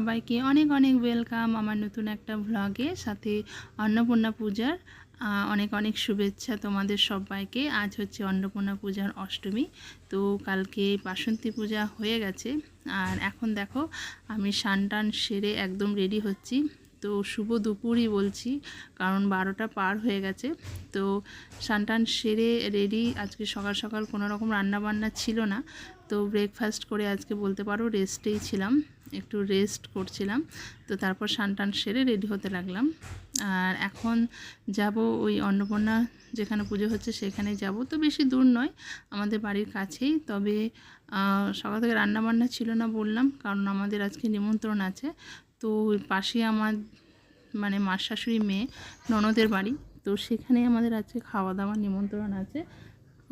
সবাইকে অনেক অনেক ওয়েলকাম আমার নতুন একটা ভ্লগে সাথে অন্নপূর্ণা পূজার অনেক অনেক শুভেচ্ছা তোমাদের সবাইকে। আজ হচ্ছে অন্নপূর্ণা পূজার অষ্টমী, তো কালকে বাসন্তী পূজা হয়ে গেছে। আর এখন দেখো, আমি সানটান সেরে একদম রেডি হচ্ছি। তো শুভ দুপুরই বলছি, কারণ বারোটা পার হয়ে গেছে। তো সানটান সেরে রেডি আজকে সকাল সকাল কোনো রকম রান্না বান্না ছিল না। তো ব্রেকফাস্ট করে আজকে বলতে পারো রেস্টেই ছিলাম, একটু রেস্ট করছিলাম, তো তারপর সানটান সেরে রেডি হতে লাগলাম। আর এখন যাব ওই অন্নপূর্ণা যেখানে পুজো হচ্ছে সেখানে যাব, তো বেশি দূর নয়, আমাদের বাড়ির কাছেই। তবে সকাল থেকে রান্না বান্না ছিল না বললাম, কারণ আমাদের আজকে নিমন্ত্রণ আছে। তো পাশে আমার মানে মার শাশুড়ি মেয়ে, ননদের বাড়ি, তো সেখানে আমাদের আজকে খাওয়া দাওয়া নিমন্ত্রণ আছে,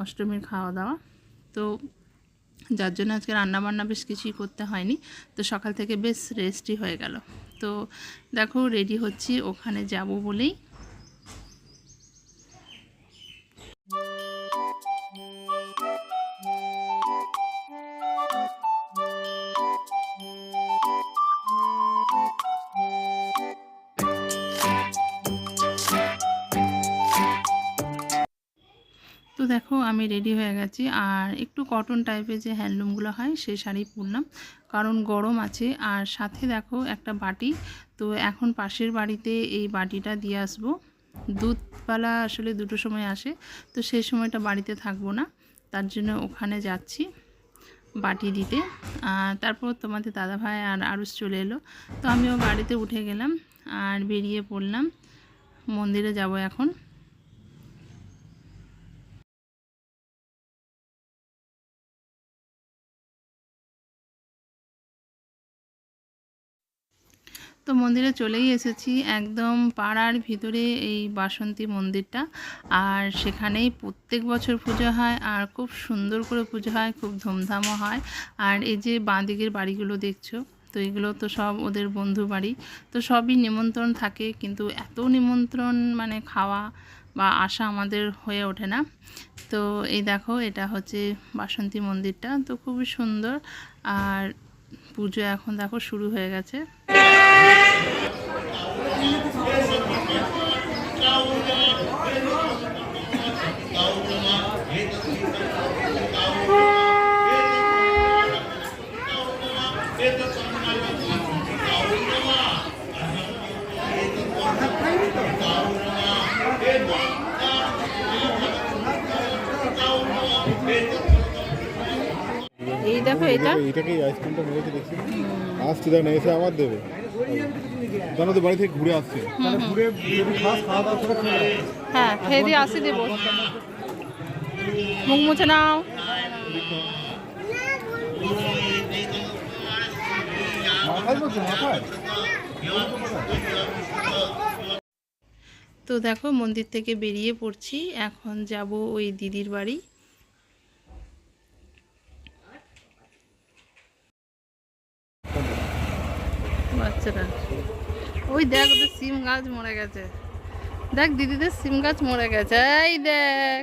অষ্টমীর খাওয়া দাওয়া তো যার জন্য আজকে রান্নাবান্না বেশ কিছুই করতে হয়নি। তো সকাল থেকে বেশ রেস্টই হয়ে গেল। তো দেখো রেডি হচ্ছি, ওখানে যাব বলেই। দেখো, আমি রেডি হয়ে গেছি। আর একটু কটন টাইপের যে হ্যান্ডলুমগুলো হয় সেই শাড়ি পরলাম। কারণ গরম আছে। আর সাথে দেখো, একটা বাটি। তো এখন পাশের বাড়িতে এই বাটিটা দিয়ে আসব। দুধপালা আসলে দুটো সময় আসে। তো সেই সময়টা বাড়িতে থাকব না। তার জন্য ওখানে যাচ্ছি বাটি দিতে। তারপর তোমাদের দাদাভাই আর আরুষ চলে এলো। তো আমিও গাড়িতে উঠে গেলাম। আর বেরিয়ে পড়লাম। মন্দিরে যাব এখন। তো মন্দিরে চলেই এসেছি, একদম পাড়ার ভিতরে এই বাসন্তী মন্দিরটা। আর সেখানেই প্রত্যেক বছর পুজো হয়, আর খুব সুন্দর করে পুজো হয়, খুব ধুমধামও হয়। আর এই যে বাঁদিকের বাড়িগুলো দেখছ, তো এগুলো তো সব ওদের বন্ধু বাড়ি। তো সবই নিমন্ত্রণ থাকে, কিন্তু এত নিমন্ত্রণ মানে খাওয়া বা আসা আমাদের হয়ে ওঠে না। তো এই দেখো, এটা হচ্ছে বাসন্তী মন্দিরটা, তো খুবই সুন্দর। আর পুজো এখন দেখো শুরু হয়ে গেছে। দেখো এটা। এটাকে আইসক্রিমটা মেরেছে দেখছি। আসছি দেখ এসে আবার দেবে। জানো তো বাড়ি থেকে ঘুরে আসছে। ঘুরে চলে যাবে। হ্যাঁ খেয়ে দিয়ে আসি দেবো। মুখ মুছে নাও। তো দেখো মন্দির থেকে বেরিয়ে পড়ছি। এখন যাব ওই দিদির বাড়ি। বাচ্চারা ওই দেখ ওদের সিম গাছ মরে গেছে। দেখ দিদিদের সিম গাছ মরে গেছে। এই দেখ।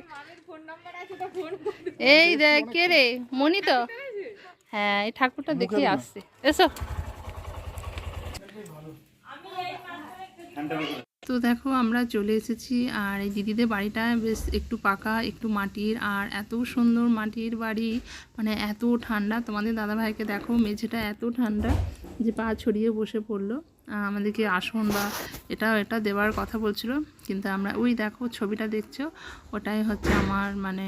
এই দেখ কে রে? মনি তো? হ্যাঁ এই ঠাকুরটা দেখে আসছে। এসো। তো দেখো আমরা চলে এসেছি, আর এই দিদিদের বাড়িটা বেশ একটু পাকা, একটু মাটির, আর এত সুন্দর মাটির বাড়ি মানে এত ঠান্ডা। তোমাদের দাদাভাইকে দেখো, মেঝেটা এত ঠান্ডা যে পা ছড়িয়ে বসে পড়ল। আমাদেরকে আসন বা এটা এটা দেওয়ার কথা বলছিল, কিন্তু আমরা, ওই দেখো ছবিটা দেখছ, ওটাই হচ্ছে আমার মানে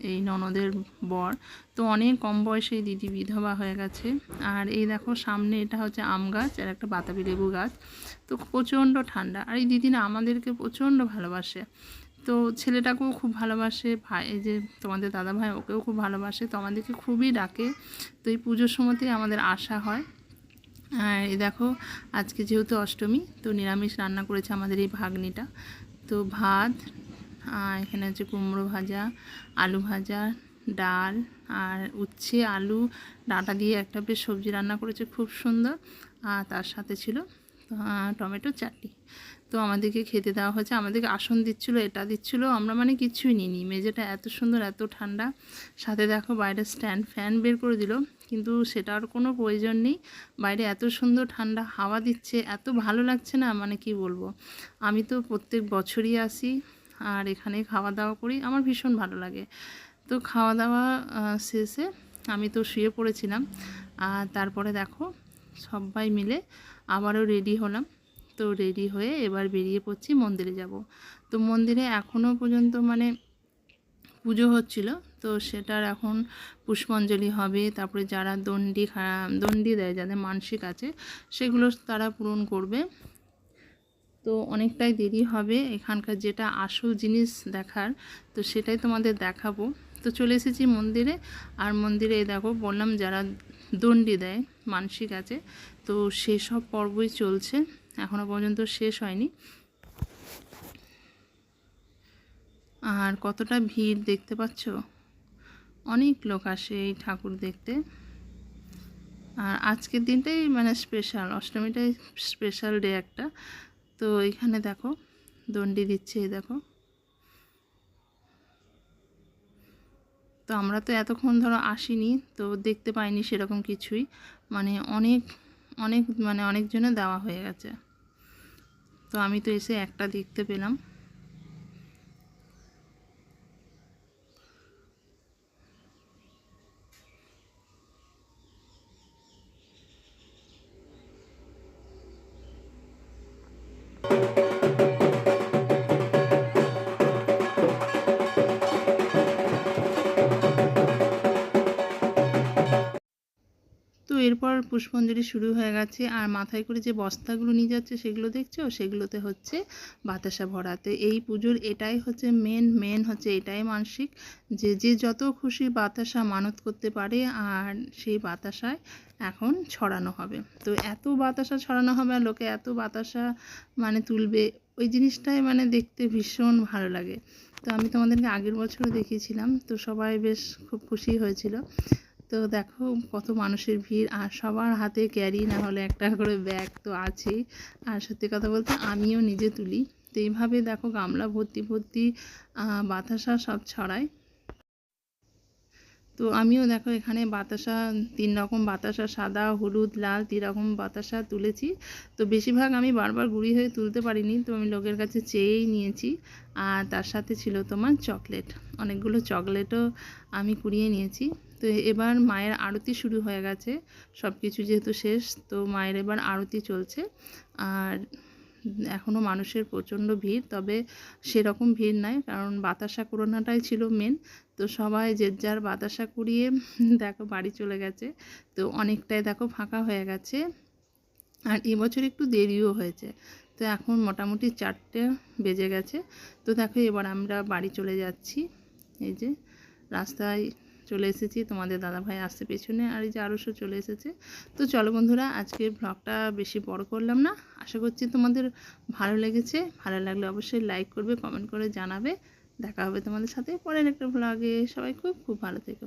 এই ননদের বর। তো অনেক কম বয়সে দিদি বিধবা হয়ে গেছে। আর এই দেখো সামনে এটা হচ্ছে আম গাছ আর একটা বাতাবি লেবু গাছ। তো প্রচণ্ড ঠান্ডা। আর এই দিদি না আমাদেরকে প্রচণ্ড ভালোবাসে। তো ছেলেটাকেও খুব ভালোবাসে, ভাই, এই যে তোমাদের দাদা ভাই ওকেও খুব ভালোবাসে। তো আমাদেরকে খুবই ডাকে। তো এই পুজোর সময়তেই আমাদের আশা হয়। আর এই দেখো, আজকে যেহেতু অষ্টমী, তো নিরামিষ রান্না করেছে আমাদের এই ভাগ্নিটা। তো ভাত এখানে হচ্ছে কুমড়ো ভাজা, আলু ভাজা, ডাল আর উচ্ছে, আলু। ডাঁটা দিয়ে একটা বেশ সবজি রান্না করেছে, খুব সুন্দর। আর তার সাথে ছিল টমেটো চাটনি। তো আমাদেরকে খেতে দেওয়া হয়েছে, আমাদেরকে আসন দিচ্ছিল, এটা দিচ্ছিল, আমরা মানে কিছুই নিইনি। মেঝেটা এত সুন্দর, এত ঠান্ডা। সাথে দেখো বাইরে স্ট্যান্ড ফ্যান বের করে দিল, কিন্তু সেটার কোনো প্রয়োজন নেই। বাইরে এত সুন্দর ঠান্ডা হাওয়া দিচ্ছে, এত ভালো লাগছে না মানে কি বলব। আমি তো প্রত্যেক বছরই আসি আর এখানে খাওয়া দাওয়া করি। আমার ভীষণ ভালো লাগে। তো খাওয়া দাওয়া শেষে আমি তো শুয়ে পড়েছিলাম। আর তারপরে দেখো, সবাই মিলে আবারও রেডি হলাম। তো রেডি হয়ে এবার বেরিয়ে পড়ছি, মন্দিরে যাব। তো মন্দিরে এখনও পর্যন্ত মানে পুজো হচ্ছিল। তো সেটার এখন পুষ্পাঞ্জলি হবে। তারপরে যারা দণ্ডি দণ্ডি দেয়, যাদের মানসিক আছে, সেগুলো তারা পূরণ করবে। তো অনেকটাই দেরি হবে এখানকার যেটা আসল জিনিস দেখার, তো সেটাই তোমাদের দেখাবো। তো চলে এসেছি মন্দিরে, আর মন্দিরে দেখো বললাম যারা দণ্ডি দেয়, মানসিক আছে, তো সেসব পর্বই চলছে এখনও পর্যন্ত শেষ হয়নি। আর কতটা ভিড় দেখতে পাচ্ছ? অনেক লোক আসে এই ঠাকুর দেখতে। আর আজকের দিনটাই মানে স্পেশাল অষ্টমীটাই স্পেশাল ডে একটা। তো এখানে দেখো, দণ্ডি দিচ্ছে, এই দেখো। তো আমরা তো এতক্ষণ ধরো আসিনি, তো দেখতে পাইনি সেরকম কিছুই। মানে অনেক অনেক মানে অনেকজনে দেওয়া হয়ে গেছে। তো আমি তো এসে একটা দেখতে পেলাম। এরপর পুষ্পাঞ্জলি শুরু হয়ে গেছে। আর মাথায় করে যে বস্তাগুলো নিয়ে যাচ্ছে, সেগুলো দেখছ? সেগুলোতে হচ্ছে বাতাসা ভরাতে এই পুজোর এটাই হচ্ছে মেন মেন হচ্ছে এটাই মানসিক যে যে যত খুশি বাতাসা মানত করতে পারে, আর সেই বাতাসায় এখন ছড়ানো হবে। তো এত বাতাসা ছড়ানো হবে আর লোকে এত বাতাসা মানে তুলবে, ওই জিনিসটাই মানে দেখতে ভীষণ ভালো লাগে। তো আমি তোমাদেরকে আগের বছরও দেখিয়েছিলাম, তো সবাই বেশ খুব খুশি হয়েছিল। তো দেখো, কত মানুষের ভিড়, আর সবার হাতে ক্যারি না হলে একটা করে ব্যাগ তো আছেই। আর সত্যি কথা বলতে আমিও নিজে তুলি। তো এইভাবে দেখো, গামলা ভর্তি ভর্তি বাতাসা সব ছড়ায়। তো আমিও দেখো এখানে বাতাসা, তিন রকম বাতাসা, সাদা, হলুদ, লাল, তিন রকম বাতাসা তুলেছি। তো বেশিরভাগ আমি বারবার গুঁড়ি হয়ে তুলতে পারিনি, তো আমি লোকের কাছে চেয়েই নিয়েছি। আর তার সাথে ছিল তোমার চকলেট। অনেকগুলো চকলেটও আমি কুড়িয়ে নিয়েছি। তো এবার মায়ের আরতি শুরু হয়ে গেছে। সব কিছু যেহেতু শেষ, তো মায়ের এবার আরতি চলছে। আর এখনও মানুষের প্রচণ্ড ভিড়, তবে সেরকম ভিড় নাই, কারণ বাতাসা করোনাটাই ছিল মেন তো সবাই যে যার বাতাসা কুড়িয়ে দেখো বাড়ি চলে গেছে, তো অনেকটাই দেখো ফাঁকা হয়ে গেছে। আর এবছর একটু দেরিও হয়েছে, তো এখন মোটামুটি চারটে বেজে গেছে। তো দেখো এবার আমরা বাড়ি চলে যাচ্ছি, এই যে রাস্তায় চলে এসেছি, তোমাদের দাদাভাই আসছে পেছনে আর এই যে আরশও চলে এসেছে। তো চলো বন্ধুরা, আজকে ব্লগটা বেশি বড় করলাম না। আশা করছি তোমাদের ভালো লেগেছে। ভালো লাগলে অবশ্যই লাইক করবে কমেন্ট করে জানাবে। দেখা হবে তোমাদের সাথে পরের একটা ব্লগে সবাই খুব খুব ভালো থেকো।